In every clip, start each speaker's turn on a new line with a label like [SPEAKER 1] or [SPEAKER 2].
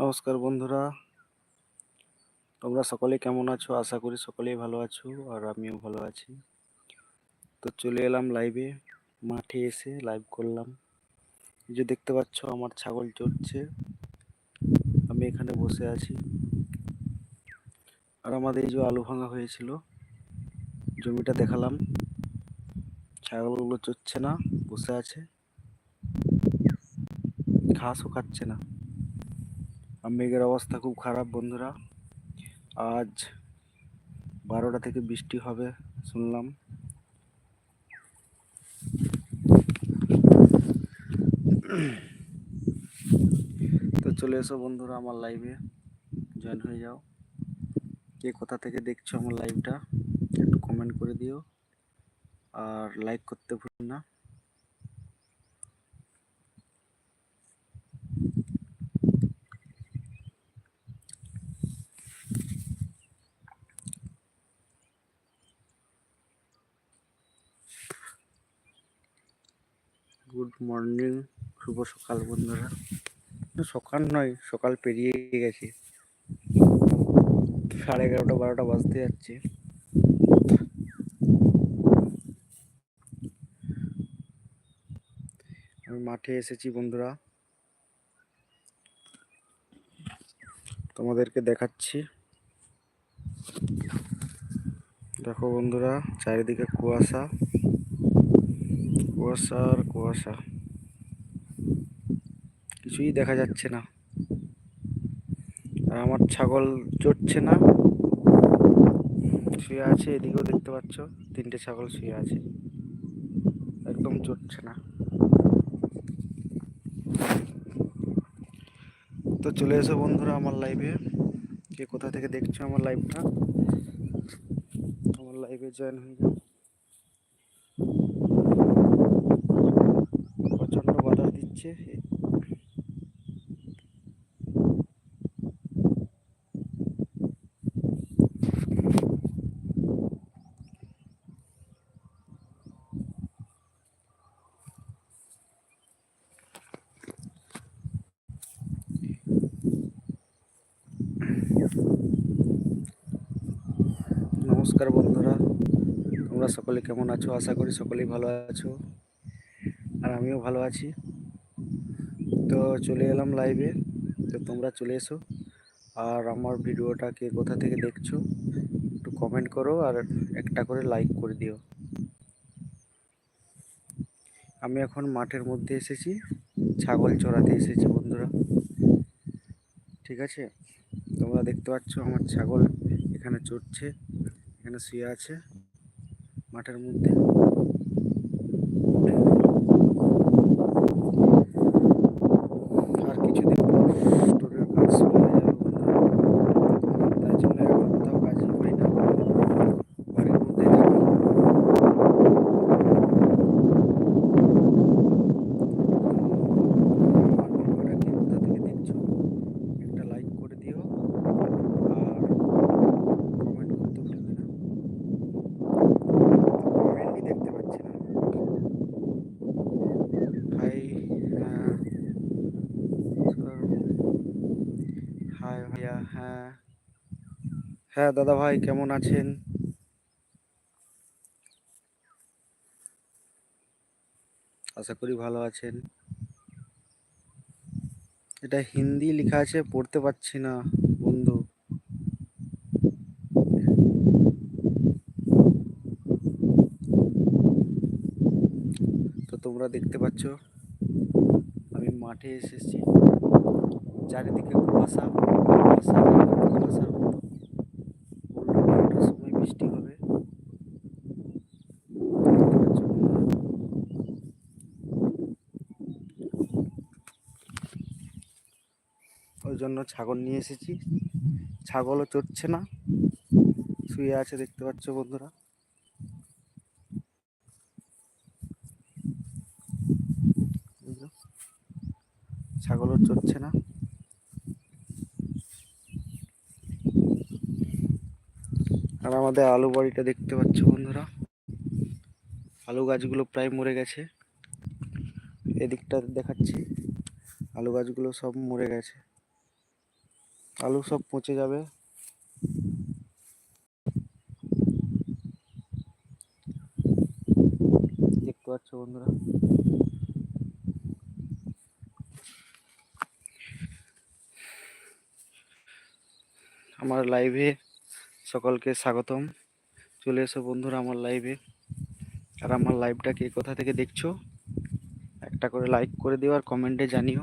[SPEAKER 1] নমস্কার বন্ধুরা। তোমরা সকলে কেমন আছো? আশা করি সকলেই ভালো আছো আর আমিও ভালো আছি। তো চলে এলাম লাইভে মাঠে এসে লাইভ করলাম। এই যে দেখতে পাচ্ছ, আমার ছাগল চড়ছে। আমি এখানে বসে আছি। আর আমাদের এই যে আলু ভাঙা হয়েছিল, জমিটা দেখালাম। ছাগলগুলো চড়ছে না, বসে আছে। ঘাসও খাচ্ছে না। মেঘের অবস্থা খুব খারাপ, বন্ধুরা। আজ বারোটা থেকে বৃষ্টি হবে, শুনলাম। তো চলে এসো বন্ধুরা আমার লাইভে জয়েন হয়ে যাও। কে কোথা থেকে দেখছ আমার লাইভটা একটু কমেন্ট করে দিও। আর লাইক করতে ভুলো না। মর্নিং শুভ সকাল বন্ধুরা। সকাল নয়, সকাল পেরিয়ে গেছে। সাড়ে এগারোটা, বারোটা বাজতে যাচ্ছে। আমি মাঠে এসেছি বন্ধুরা। তোমাদেরকে দেখাচ্ছি। দেখো বন্ধুরা, চারিদিকে কুয়াশা। কুয়াশা আর কুয়াশা। কিছুই দেখা যাচ্ছে না। আর আমার ছাগল চড়ছে না। শুয়ে আছে, এদিকেও দেখতে পাচ্ছ, তিনটে ছাগল শুয়ে আছে। একদম চড়ছে না। তো চলে এসো বন্ধুরা আমার লাইভে কে কোথা থেকে দেখছ আমার লাইভটা আমার লাইভে জয়েন হয়ে যাও। নমস্কার বন্ধুরা। তোমরা সকলে কেমন আছো? আশা করি সকলেই ভালো আছো আর আমিও ভালো আছি। তো চলে এলাম লাইভে তো তোমরা চলে এসো। আর আমার ভিডিওটা কে কোথা থেকে দেখছ, একটু কমেন্ট করো আর একটা করে লাইক করে দিও। আমি এখন মাঠের মধ্যে এসেছি। ছাগল চড়াতে এসেছি বন্ধুরা। ঠিক আছে? তোমরা দেখতে পাচ্ছ আমার ছাগল এখানে চড়ছে। এখানে শুয়ে আছে মাঠের মধ্যে আর কিছুদিন পর স্টোরের কাজ শুরু হয়ে যাবে বন্ধুরা। তাই জন্য এখন কোথাও কাজই করি না বাড়ির মধ্যেই থাকি আমার ভিডিওটা কে কোথা থেকে দেখছ একটা লাইক করে দিও আর কমেন্ট করতে ভুলবে না কমেন্টই দেখতে পাচ্ছি না হাই হ্যাঁ হাই ভাইয়া হ্যাঁ হ্যাঁ দাদা ভাই, কেমন আছেন? আশা করি ভালো আছেন। এটা হিন্দি লেখা আছে, পড়তে পারছি না, বন্ধু। তো তোমরা দেখতে পাচ্ছ, আমি মাঠে এসেছি। চারিদিকে কুয়াশা কুয়াশা কুয়াশার মতো বলল বারোটার সময় বৃষ্টি হবে দেখতে পাচ্ছ বন্ধুরা? ওই জন্য ছাগল নিয়ে এসেছি। ছাগলও চড়ছে না। শুয়ে আছে দেখতে পাচ্ছ বন্ধুরা। ছাগলও চড়ছে না। আর আমাদের আলু বাড়িটা দেখতে পাচ্ছ বন্ধুরা। আলু গাছগুলো প্রায় মরে গেছে। এদিকটা দেখাচ্ছি। আলু গাছগুলো সব মরে গেছে। আলু সব পচে যাবে। দেখতে পাচ্ছ বন্ধুরা। আমার লাইভে সকলকে স্বাগতম। চলে এসো বন্ধুরা আমার লাইভে। আর আমার লাইভটা কে কোথা থেকে দেখছ? একটা করে লাইক করে দিও আর কমেন্টে জানিও।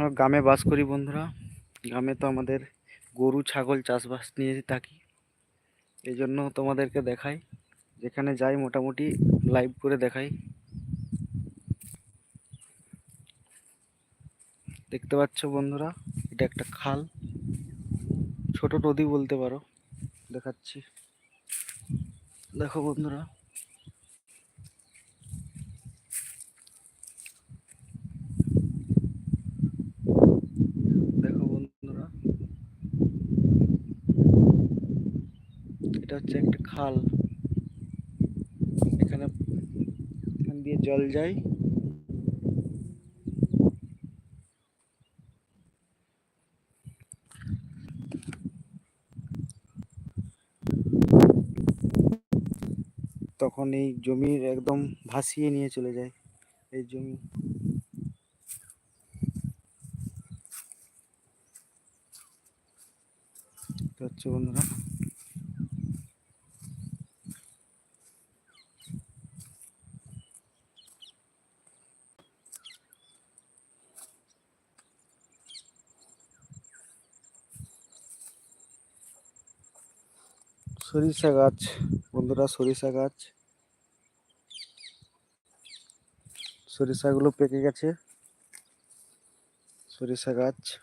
[SPEAKER 1] আমরা গ্রামে বাস করি বন্ধুরা। গ্রামে তো আমাদের গরু, ছাগল চাষবাস নিয়ে থাকি। এই জন্য তোমাদেরকে দেখাই, যেখানে যাই মোটামুটি লাইভ করে দেখাই। দেখতে পাচ্ছ বন্ধুরা, এটা একটা খাল। ছোট নদী বলতে পারো, দেখাচ্ছি। দেখো বন্ধুরা দেখো বন্ধুরা এটা হচ্ছে একটা খাল। এখানে এখান দিয়ে জল যায়। তখন এই জমির একদম ভাসিয়ে নিয়ে চলে যায় এই জমি। পাচ্ছ বন্ধুরা সরিষা গাছ, বন্ধুরা সরিষা গাছ। সরিষাগুলো পেকে গেছে। সরিষা গাছ।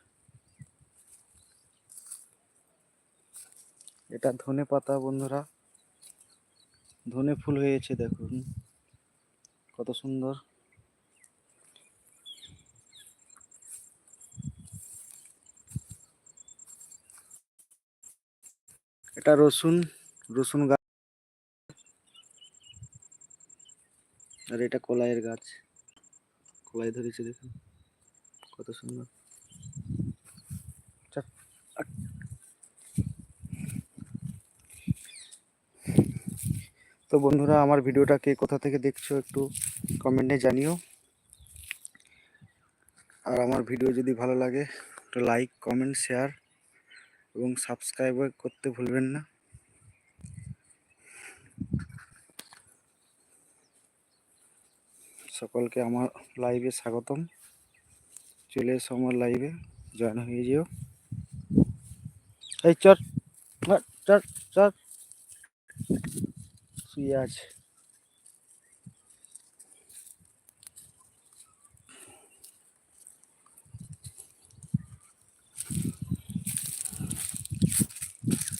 [SPEAKER 1] এটা ধনে পাতা, বন্ধুরা। ধনে ফুল হয়েছে, দেখুন। কত সুন্দর। এটা রসুন। রসুন গাছ। আর এটা কলাইয়ের গাছ। কলাই ধরেছে দেখুন। কত সুন্দর। তো বন্ধুরা, আমার ভিডিওটা কে কোথা থেকে দেখছ একটু কমেন্টে জানিও। আর আমার ভিডিও যদি ভালো লাগে একটু লাইক কমেন্ট শেয়ার এবং সাবস্ক্রাইব করতে ভুলবেন না। সকলকে আমার লাইভে স্বাগতম। চলে এসো আমার লাইভে, জয়েন হয়ে যেও। এই চট চট চট শুয়ে আছে।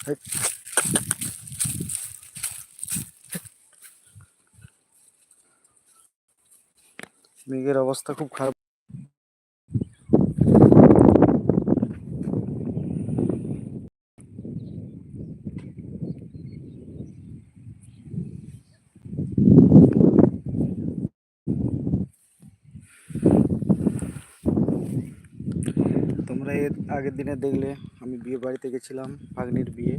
[SPEAKER 1] হেট। মেঘের অবস্থা খুব খারাপ। তোমরা এর আগের দিনে দেখলে আমি বিয়ে বাড়িতে গেছিলাম, ভাগ্নির বিয়ে।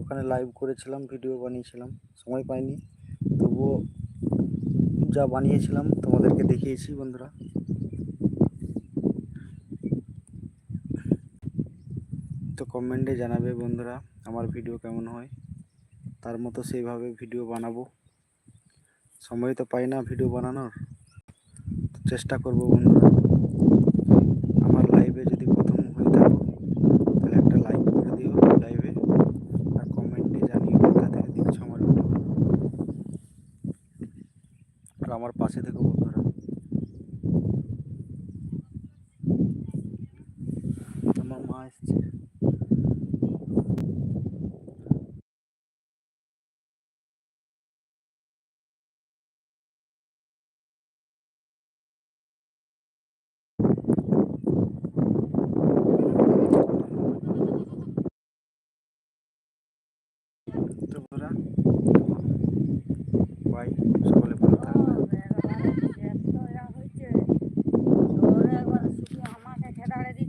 [SPEAKER 1] ওখানে লাইভ করেছিলাম ভিডিও বানিয়েছিলাম, সময় পাইনি। তবুও যা বানিয়েছিলাম, তোমাদেরকে দেখিয়েছি বন্ধুরা। তো কমেন্টে জানাবে বন্ধুরা আমার ভিডিও কেমন হয়। তার মতো সেইভাবে ভিডিও বানাবো। সময় তো পাই না ভিডিও বানানোর। চেষ্টা করব বন্ধুরা আমার লাইভে যদি প্রথম হয়ে থাকো তাহলে একটা লাইক করে দিও লাইভে আর কমেন্টে জানিও কোথা থেকে দেখছ আমার ভিডিও আর আমার পাশে থেকো